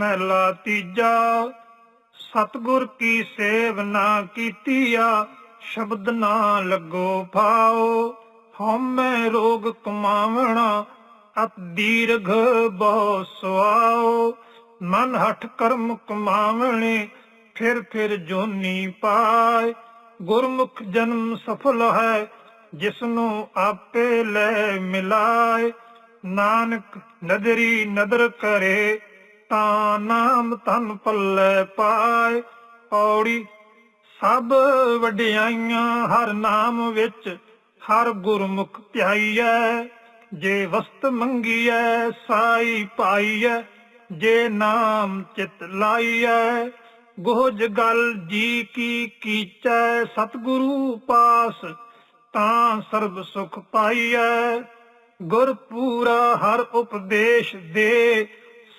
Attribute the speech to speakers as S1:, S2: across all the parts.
S1: ਮਹਿਲਾ ਤੀਜਾ। ਸਤਗੁਰ ਕੀ ਸੇਵ ਨਾ ਕੀਤੀਆ, ਸ਼ਬਦ ਨਾ ਲੱਗੋ ਫਾਓ। ਹਉਮੈ ਰੋਗ ਕਮਾਵਣਾ, ਅਤ ਦੀਰਘ ਬਹੁ ਸੁਆਓ। ਮਨ ਹਠ ਕਰਮ ਕਮਾਵਣੇ, ਫਿਰ ਫਿਰ ਜੋਨੀ ਪਾਏ। ਗੁਰਮੁਖ ਜਨਮ ਸਫਲ ਹੈ, ਜਿਸਨੂੰ ਆਪੇ ਲੈ ਮਿਲਾਏ। ਨਾਨਕ ਨਦਰੀ ਨਦਰ ਕਰੇ ਤਾਂ ਨਾਮ ਤਨ ਪੱਲੇ ਪਾਏ। ਪੌੜੀ ਸਭ ਵਡਿਆਈਆਂ, ਹਰ ਨਾਮ ਵਿੱਚ ਹਰ ਗੁਰਮੁਖ ਧਿਆਈਐ। ਜੇ ਵਸਤ ਮੰਗੀਐ, ਸਾਈ ਪਾਈਐ। ਜੇ ਨਾਮ ਚਿਤ ਲਾਈਐ ਗੋਜ ਗਲ ਜੀ ਕੀ ਕੀਚੈ। ਸਤਿਗੁਰੂ ਪਾਸ ਤਾਂ ਸਰਬ ਸੁਖ ਪਾਈਐ। ਗੁਰ ਪੂਰਾ ਹਰ ਉਪਦੇਸ਼ ਦੇ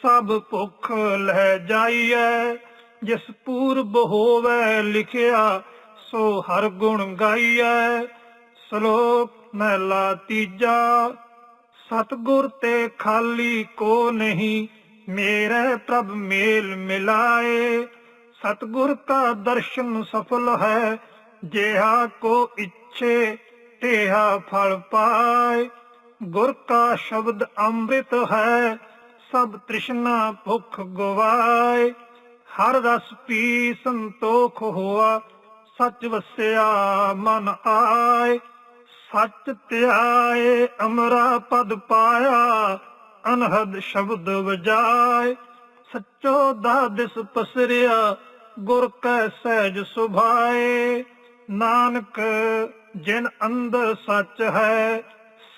S1: ਸਭ ਭੁੱਖ ਲੈ ਜਾਈਐ, ਜਿਸ ਪੂਰਬ ਹੋਵੇ ਲਿਖਿਆ, ਸੋ ਹਰ ਗੁਣ ਗਾਈਐ। ਸ਼ਲੋਕ ਮਹਿਲਾ ਤੀਜਾ, ਸਤਗੁਰ ਤੇ ਖਾਲੀ ਕੋ ਨਹੀਂ, ਮੇਰੇ ਪ੍ਰਭ ਮੇਲ ਮਿਲਾਏ। ਸਤਗੁਰ ਕਾ ਦਰਸ਼ਨ ਸਫਲ ਹੈ, ਜਿਹਾ ਕੋ ਇੱਛੇ, ਤੇਹਾ ਫਲ ਪਾਏ। ਗੁਰ ਕਾ ਸ਼ਬਦ ਅੰਮ੍ਰਿਤ ਹੈ ਸਭ ਤ੍ਰਿਸ਼ਨਾ ਭੁਖ ਗਵਾਏ, ਹਰ ਰਸ ਪੀ ਸੰਤੋਖ ਹੋਆ, ਸੱਚ ਵਸਿਆ ਮਨ ਆਏ। ਸੱਚ ਧਿਆਏ, ਅਮਰਾ ਪਦ ਪਾਇਆ, ਅਨਹਦ ਸ਼ਬਦ ਵਜਾਏ। ਸੱਚੋ ਦਾ ਦਿਸ਼ ਪਸਰਿਆ, ਗੁਰ ਕੈ ਸਹਿਜ ਸੁਭਾਏ। ਨਾਨਕ, ਜਿਨ ਅੰਦਰ ਸੱਚ ਹੈ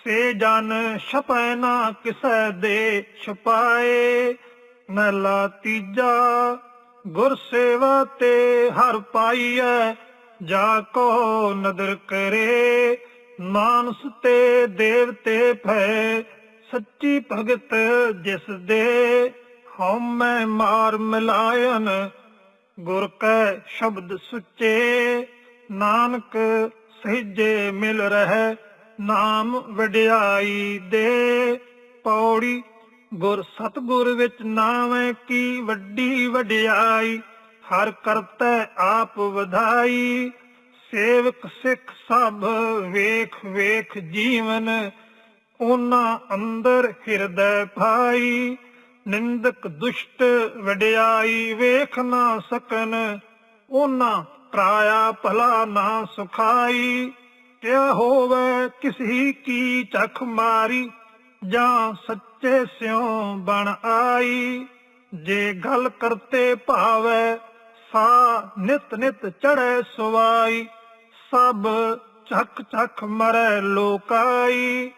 S1: ਸੇ ਜਨ ਛਪੈ ਨਾ ਕਿਸੈ ਦੇ ਛਪਾਏ ਮਹਿਲਾ ਤੀਜਾ ਗੁਰ ਸੇਵਾ ਤੇ ਹਰ ਪਾਈਐ, ਜਾ ਕੋ ਨਦਰ ਕਰੇ, ਮਾਨਸ ਤੇ ਦੇਵਤੇ ਭੈ, ਸੱਚੀ ਭਗਤ ਜਿਸ ਦੇ ਹਉਮੈ ਮਾਰ ਮਿਲਾਇਨ, ਗੁਰ ਕੈ ਸ਼ਬਦ ਸੁੱਚੇ, ਨਾਨਕ ਸਹਿਜੇ ਮਿਲ ਰਹਿ ਨਾਮ ਵਡਿਆਈ ਦੇ ਪੌੜੀ, ਗੁਰ ਸਤਗੁਰ ਵਿੱਚ ਨਾਵੇਂ ਕੀ ਵੱਡੀ ਵਡਿਆਈ, ਹਰ ਕਰਤੈ ਆਪ ਵਧਾਈ। ਸੇਵਕ ਸਿੱਖ ਸਭ ਵੇਖ ਵੇਖ ਜੀਵਨ, ਉਹਨਾਂ ਅੰਦਰ ਹਿਰਦੈ ਭਾਈ ਨਿੰਦਕ ਦੁਸ਼ਟ ਵਡਿਆਈ ਵੇਖ ਨਾ ਸਕਨ, ਉਹਨਾਂ ਤਰਾਇਆ ਭਲਾ ਨਾ ਸੁਖਾਈ। ਕਿਆ ਹੋਵੇ ਕਿਸੀ ਕੀ ਚਖ ਮਾਰੀ, ਜਾਂ ਸੱਚੇ ਸਿਉ ਬਣ ਆਈ। ਜੇ ਗੱਲ ਕਰਤੇ ਭਾਵੇ, ਸਾ ਨਿਤ ਨਿਤ ਚੜੈ ਸੁਵਾਈ। ਸਭ ਚੱਕ ਚੱਕ ਮਰੈ ਲੋਕਾਈ।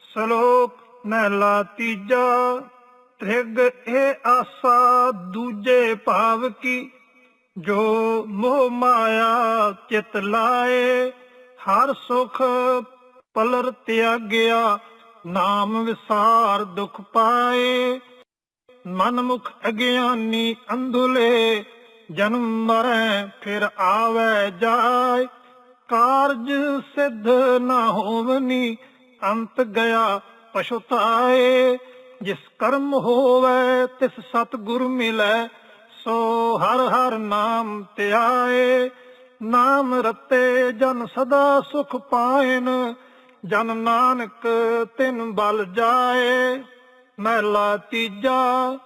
S1: ਸ਼ਲੋਕ ਮਹਿਲਾ ਤੀਜਾ, ਤ੍ਰਿਗ ਇਹ ਆਸਾ ਦੂਜੇ ਭਾਵ ਕੀ। ਜੋ ਮੋਹ ਮਾਇਆ ਚਿਤ ਲਾਏ ਹਰ ਸੁਖ ਪਲਰ ਤਿਆਗਿਆ, ਨਾਮ ਵਿਸਾਰ ਦੁਖ ਪਾਏ। ਮਨ ਮੁਖ ਅਗਿਆਨੀ ਅੰਧੁਲੇ, ਜਨਮ ਮਰੈ ਫਿਰ ਆਵੇ ਜਾਏ। ਕਾਰਜ ਸਿੱਧ ਨਾ ਹੋਵਨੀ, ਅੰਤ ਗਿਆ ਪਛਤਾਏ। ਜਿਸ ਕਰਮ ਹੋਵੇ, ਤਿਸ ਸਤਿਗੁਰ ਮਿਲੈ, ਸੋ ਹਰ ਹਰ ਨਾਮ ਧਿਆਏ। ਨਾਮ ਰਤੇ ਜਨ ਸਦਾ ਸੁਖ ਪਾਇਨ, ਜਨ ਨਾਨਕ ਤਿਨ ਬਲ ਜਾਏ। ਮਹਿਲਾ ਤੀਜਾ,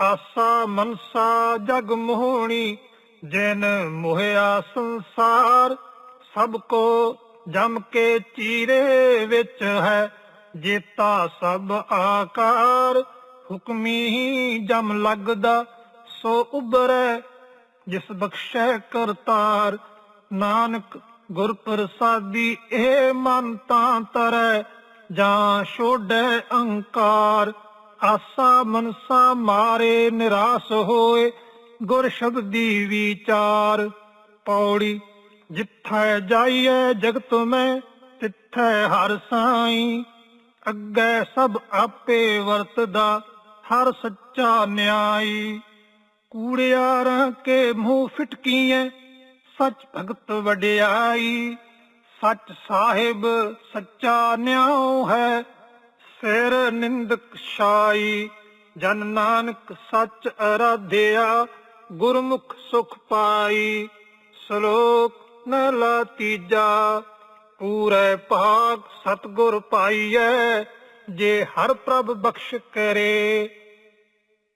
S1: ਆਸਾ ਮਨਸਾ ਜਗ ਮੋਹਣੀ, ਜਿਨ ਮੋਹਿਆ ਸੰਸਾਰ, ਸਭ ਕੋ ਜਮ ਕੇ ਚੀਰੇ ਵਿੱਚ ਹੈ। ਜੇਤਾ ਸਭ ਆਕਾਰ, ਹੁਕਮੀ ਜਮ ਲੱਗਦਾ, ਸੋ ਉਬਰੈ ਜਿਸ ਬਖਸ਼ੈ ਕਰਤਾਰ। ਨਾਨਕ ਗੁਰ ਪ੍ਰਸਾਦੀ, ਇਹ ਮਨ ਤਾਂ ਤਰੈ, ਜਾਂ ਛੋੜੈ ਅਹੰਕਾਰ ਆਸਾ ਮਨਸਾ ਮਾਰੇ ਨਿਰਾਸ ਹੋਏ, ਗੁਰ ਸ਼ਬਦੀ ਵਿਚਾਰ। ਪੌੜੀ, ਜਿੱਥੈ ਜਾਈਐ ਜਗਤ ਮੈਂ, ਤਿੱਥੈ ਹਰ ਸਾਈ। ਅੱਗੇ ਸਭ ਆਪੇ ਵਰਤਦਾ, ਹਰ ਸੱਚਾ ਨਿਆਈ। ਕੂੜਿਆਰਾਂ ਕੇ ਮੂੰਹ ਫਿਟਕੀਐ ਸੱਚ ਭਗਤ ਵਡਿਆਈ, ਸੱਚ ਸਾਹਿਬ ਸੱਚਾ ਨਿਆਉ ਹੈ। ਸਿਰ ਨਿੰਦਕ ਛਾਈ, ਜਨ ਨਾਨਕ ਸੱਚ ਅਰਾਧਿਆ, ਗੁਰਮੁਖ ਸੁਖ ਪਾਈ। ਸ਼ਲੋਕ ਨਲਾ ਤੀਜਾ, ਪੂਰੇ ਭਾਗ ਸਤਗੁਰ ਪਾਈਐ, ਜੇ ਹਰ ਪ੍ਰਭ ਬਖਸ਼ ਕਰੇ।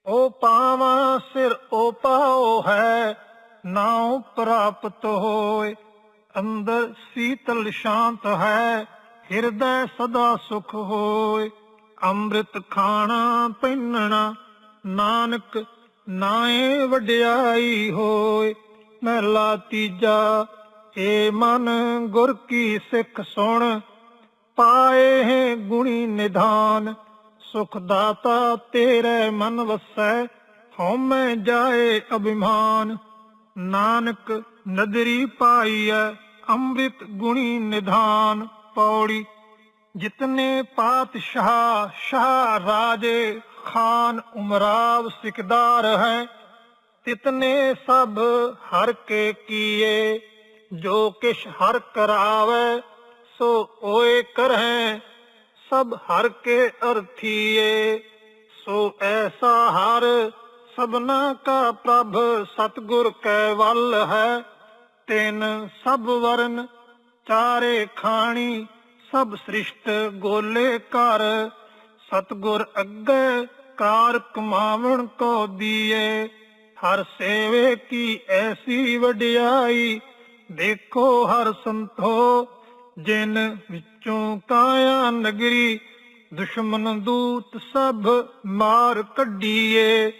S1: ਓ ਪਾਵਾਂ ਸਿਰ ਓ ਪਾਓ ਹੈ ਨਾਉ ਪ੍ਰਾਪਤ ਹੋਏ। ਅੰਦਰ ਸੀਤਲ ਸ਼ਾਂਤ ਹੈ, ਹਿਰਦੈ ਸਦਾ ਸੁਖ ਹੋਏ। ਅੰਮ੍ਰਿਤ ਖਾਣਾ ਪਹਿਨਣਾ ਨਾਨਕ ਨਾਏ ਵਡਿਆਈ ਹੋਏ। ਮਹਿਲਾ ਤੀਜਾ, ਏ ਮਨ ਗੁਰ ਕੀ ਸਿੱਖ ਸੁਣ। ਪਾਏ ਹੈ ਗੁਣੀ ਨਿਧਾਨ, ਸੁਖ ਦਾਤਾ ਤੇਰੇ ਮਨ ਵਸੈ। ਹਉਮੈ ਜਾਏ ਅਭਿਮਾਨ। ਨਾਨਕ ਨਦਰੀ ਪਾਈਐ, ਅੰਮ੍ਰਿਤ ਗੁਣੀ ਨਿਧਾਨ ਪੌੜੀ। ਜਿਤਨੇ ਪਾਤਸ਼ਾਹ ਸ਼ਾਹ ਰਾਜੇ ਖਾਨ ਉਮਰਾਵ ਸਿਕਦਾਰ ਹੈ, ਤਿਤਨੇ ਸਭ ਹਰ ਕੇ ਕੀਏ। ਜੋ ਕਿਛ ਹਰ ਕਰਾਵੇ, ਸੋ ਓਏ ਕਰਹਿ, ਸਭ ਹਰ ਕੇ ਅਰਥੀਏ। ਸੋ ਐਸਾ ਹਰ ਸਭਨਾ ਕਾ ਪ੍ਰਭ ਸਤਗੁਰ ਕੈ ਵੱਲ ਹੈ, ਤਿਨ ਸਭ ਵਰਨ ਚਾਰੇ ਖਾਣੀ, ਸਭ ਸ੍ਰਿਸ਼ਟ ਗੋਲੇ ਕਰ ਸਤਗੁਰ ਅੱਗੇ ਕਾਰ ਕਮਾਵਣ ਕੋ ਦੀਏ, ਹਰ ਸੇਵੇ ਕੀ ਐਸੀ ਵਡਿਆਈ, ਦੇਖੋ ਹਰ ਸੰਤੋ, ਜਿਨ ਵਿੱਚੋਂ ਕਾਇਆ ਨਗਰੀ, ਦੁਸ਼ਮਨ ਦੂਤ ਸਭ ਮਾਰ ਕੱਢੀਏ।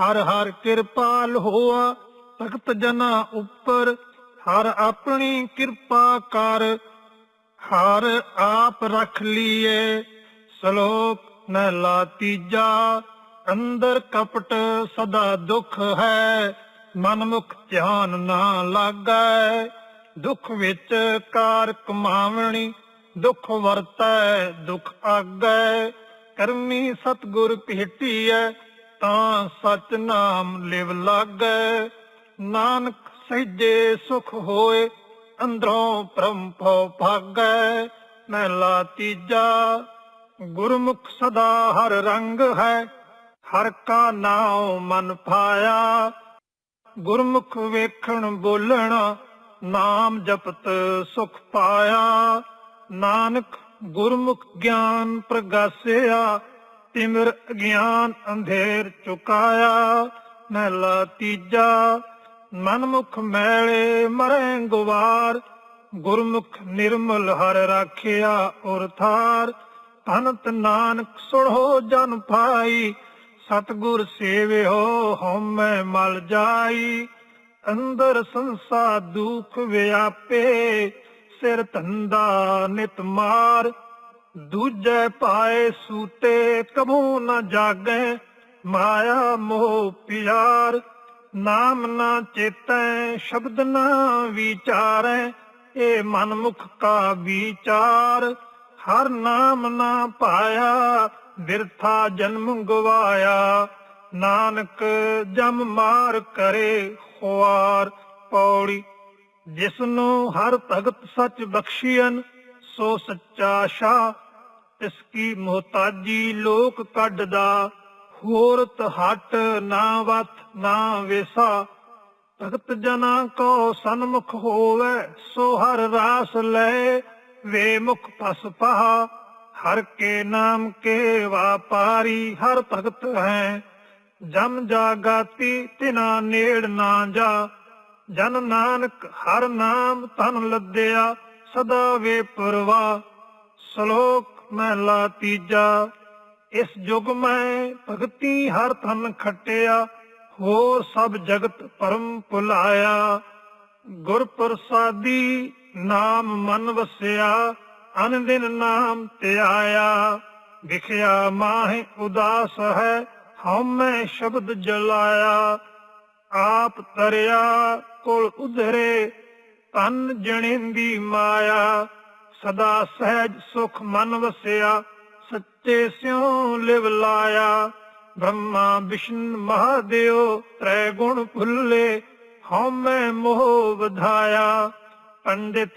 S1: ਹਰ ਹਰ ਕਿਰਪਾਲ ਹੋਆ, ਭਗਤ ਜਨਾ ਉੱਪਰ। ਹਰ ਆਪਣੀ ਕਿਰਪਾ ਕਰ, ਹਰ ਆਪ ਰੱਖ ਲੀਏ। ਸ਼ਲੋਕ ਮਹਿਲਾ ਤੀਜਾ, ਅੰਦਰ ਕਪਟ ਸਦਾ ਦੁਖ ਹੈ ਮਨ ਮੁਖ ਧਿਆਨ ਨਾ ਲਾਗੈ। ਦੁੱਖ ਵਿੱਚ ਕਾਰ ਕਮਾਵਣੀ, ਦੁਖ ਵਰਤੈ, ਦੁਖ ਆਗੈ। ਕਰਮੀ ਸਤਗੁਰ ਭੇਟੀਐ ਤਾਂ ਸਚ ਨਾਮ ਲਿਵ ਲਾਗੈ। ਨਾਨਕ ਸਹਿਜੇ ਸੁਖ ਹੋਏ, ਅੰਦਰੋਂ ਪਰਮ ਭਉ ਭਾਗੈ। ਮਹਿਲਾ ਤੀਜਾ, ਗੁਰਮੁਖ ਸਦਾ ਹਰ ਰੰਗ ਹੈ। ਹਰ ਕਾ ਨਾਉ ਮਨ ਪਾਇਆ। ਗੁਰਮੁਖ ਵੇਖਣ ਬੋਲਣ, ਨਾਮ ਜਪਤ ਸੁਖ ਪਾਇਆ। ਨਾਨਕ ਗੁਰਮੁਖ ਗਿਆਨ ਪ੍ਰਗਾਸਿਆ। ਤਿਮਰ ਗਿਆਨ ਅੰਧੇਰ ਚੁਕਾਇਆ, ਮਹਿਲਾ ਤੀਜਾ, ਮਨਮੁਖ ਮੈਲੇ ਮਰੈ ਗੁਵਾਰ, ਗੁਰਮੁਖ ਨਿਰਮਲ ਹਰ ਰਾਖਿਆ ਔਰ ਥਾਰ ਭਨਤ ਨਾਨਕ ਸੁਣੋ ਜਨ ਭਾਈ, ਸਤਗੁਰ ਸੇਵਿਓ ਹਉਮੈ ਮਲ ਜਾਈ, ਅੰਦਰ ਸੰਸਾ ਦੁਖ ਵਿਆਪੇ, ਸਿਰ ਧੰਦਾ ਨਿਤ ਮਾਰ ਦੂਜੇ ਪਾਏ ਸੂਤੇ ਕਬੂ ਨਾ ਜਾਗੈ, ਮਾਇਆ ਮੋਹ ਪਿਆਰ। ਨਾਮ ਨਾ ਚੇਤੈ, ਸ਼ਬਦ ਨਾ ਵਿਚਾਰੈ ਇਹ ਮਨਮੁਖ ਕਾ ਵਿਚਾਰ। ਹਰ ਨਾਮ ਨਾ ਪਾਇਆ, ਬਿਰਥਾ ਜਨਮ ਗਵਾਇਆ। ਨਾਨਕ ਜਮ ਮਾਰ ਕਰੇ ਖੁਆਰ। ਪੌੜੀ ਜਿਸ ਨੂੰ ਹਰ ਭਗਤ ਸੱਚ ਬਖਸ਼ੀਨ ਸੋ ਸੱਚਾ ਸ਼ਾ ਇਸ ਕੀ ਮੁਹਤਾਜੀ ਲੋਕ ਕੱਢਦਾ, ਹੋਰ ਹਟ ਨਾ ਵਤ ਨਾ ਵੇਸਾ। ਭਗਤ ਜਨਾ ਕੋ ਸਨਮੁਖ ਹੋਵੇ, ਸੋ ਹਰ ਰਾਸ ਲੈ ਵੇ ਮੁਖ ਪਸ ਪਹਾ। ਹਰ ਕੇ ਨਾਮ ਕੇ ਵਾਪਾਰੀ ਹਰ ਭਗਤ ਹੈ। ਜਮ ਜਾਗਾਤੀ ਤਿਨਾ ਨੇੜ ਨਾ ਜਾ। ਜਨ ਨਾਨਕ ਹਰ ਨਾਮ ਤਨ ਲੱਦਿਆ, ਸਦਾ ਵੇ ਪਰਵਾ। ਸ਼ਲੋਕ ਮਹਿਲਾ ਤੀਜਾ। ਇਸ ਜੁਗ ਮੈਂ ਭਗਤੀ ਹਰ ਤਨ ਖਟਿਆ, ਹੋਰ ਸਭ ਜਗਤ ਪਰਮ ਭੁਲਾਇਆ। ਗੁਰ ਪ੍ਰਸਾਦੀ ਨਾਮ ਮਨ ਵਸਿਆ ਅਨ ਦਿਨ ਨਾਮ ਧਿਆਇਆ ਵਿਖਿਆ ਮਾਹਿ ਉਦਾਸ ਹੈ ਹਉਮੈ ਸ਼ਬਦ ਜਲਾਇਆ। ਆਪ ਤਰਿਆ, ਕੋਲ ਉਧਰੇ ਤਨ ਜਣਿੰਦੀ ਮਾਇਆ। ਸਦਾ ਸਹਿਜ ਸੁਖ ਮਨ ਵਸਿਆ, ਸੱਚੇ ਸਿਉ ਲਿਵ ਲਾਇਆ। ਬ੍ਰਹਮਾ, ਵਿਸ਼ਨ, ਮਹਾਦੇਵ, ਤ੍ਰੈ ਗੁਣ ਭੁੱਲੇ ਹਉਮੈ ਮੋਹ ਵਧਾਇਆ। ਪੰਡਿਤ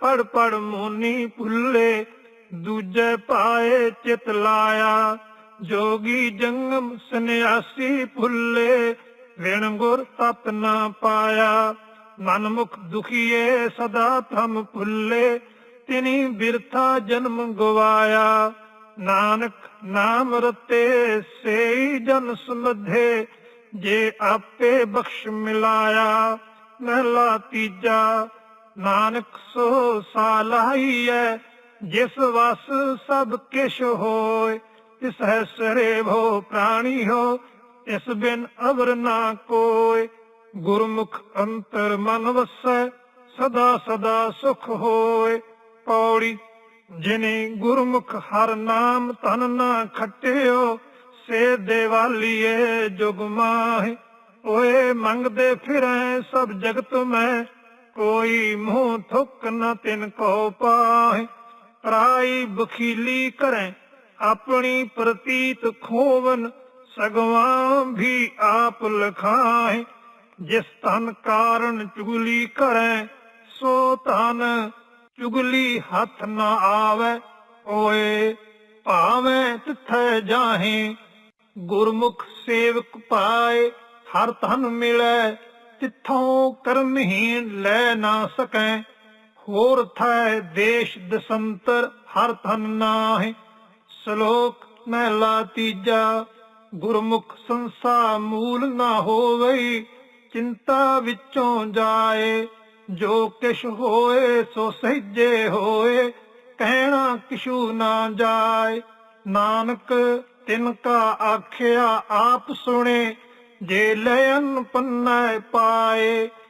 S1: ਪੜ ਪੜ ਮੋਨੀ ਭੁੱਲੇ, ਦੂਜੇ ਪਾਏ ਚਿਤ ਲਾਇਆ। ਜੋਗੀ ਜੰਗਮ ਸੰਨਿਆਸੀ ਭੁੱਲੇ, ਵਿਣ ਗੁਰ ਤਤ ਨਾ ਪਾਇਆ। ਮਨ ਮੁਖ ਦੁਖੀਏ ਸਦਾ ਥਮ ਭੁੱਲੇ ਤਿਨੀ ਬਿਰਥਾ ਜਨਮ ਗਵਾਇਆ। ਨਾਨਕ ਨਾਮ ਰਤੇ ਸੇਈ ਜਨ ਸਮਧੇ, ਜੇ ਆਪੇ ਬਖਸ਼ ਮਿਲਾਇਆ ਮਹਿਲਾ ਤੀਜਾ। ਨਾਨਕ ਸੋ ਸਾਲਾਈਐ ਜਿਸ ਵਸ ਸਭ ਕਿਛ ਹੋਏ। ਤਿਸ ਹੈ ਸਰੇ ਭੋ ਪ੍ਰਾਣੀ ਹੋ ਇਸ ਬਿਨ ਅਵਰ ਨਾ ਕੋਇ ਗੁਰਮੁਖ ਅੰਤਰ ਮਨ ਵਸੈ, ਸਦਾ ਸਦਾ ਸੁਖ ਹੋਏ। ਪੌੜੀ, ਜਿਨੇ ਗੁਰਮੁਖ ਹਰ ਨਾਮ ਤਨ ਨਾ ਖਟਿਓ, ਸੇ ਦੇਵਾਲੀਏ ਜੁਗ ਮਾਹਿ। ਓਏ ਮੰਗਦੇ ਫਿਰੈ ਸਭ ਜਗਤ ਮੈਂ, ਕੋਈ ਮੂੰਹ ਥੁੱਕ ਨ ਤਿਨ ਕੋ ਪਾਹਿ। ਪਰਾਈ ਬਖੀਲੀ ਕਰੈ ਆਪਣੀ ਪ੍ਰਤੀਤ ਖੋਵਨ, ਸਗਵਾ ਵੀ ਆਪ ਲਖਾਏ ਜਿਸ ਤਨ ਕਾਰਨ ਚੁਗਲੀ ਕਰੈ, ਸੋ ਤਨ ਚੁਗਲੀ ਹੱਥ ਨਾ ਆਵੇ, ਓਏ ਭਾਵੇਂ ਤਿੱਥੈ ਜਾਹੇ। ਗੁਰਮੁਖ ਸੇਵਕ ਪਾਏ, ਹਰ ਧਨ ਮਿਲੈ, ਤਿੱਥੋਂ ਕਰਮਹੀਣ ਲੈ ਨਾ ਸਕੈ। ਹੋਰ ਥੈ ਦੇਸ਼ ਦਸੰਤਰ, ਹਰ ਧਨ ਨਾਹਿ। ਸ਼ਲੋਕ ਮਹਿਲਾ ਤੀਜਾ, ਗੁਰਮੁਖ ਸੰਸਾ ਮੂਲ ਨਾ ਹੋਵਈ, ਚਿੰਤਾ ਵਿੱਚੋਂ ਜਾਏ। ਜੋ ਕਿਛ ਹੋਏ ਸੋ ਸਹਿਜੇ ਹੋਏ, ਕਹਿਣਾ ਕਿਛੂ ਨਾ ਜਾਏ। ਨਾਨਕ ਤਿਨ ਕਾ ਆਖਿਆ, ਆਪ ਸੁਣੇ, ਜੇ ਲੈਨ ਪੰਨੈ ਪਾਏ।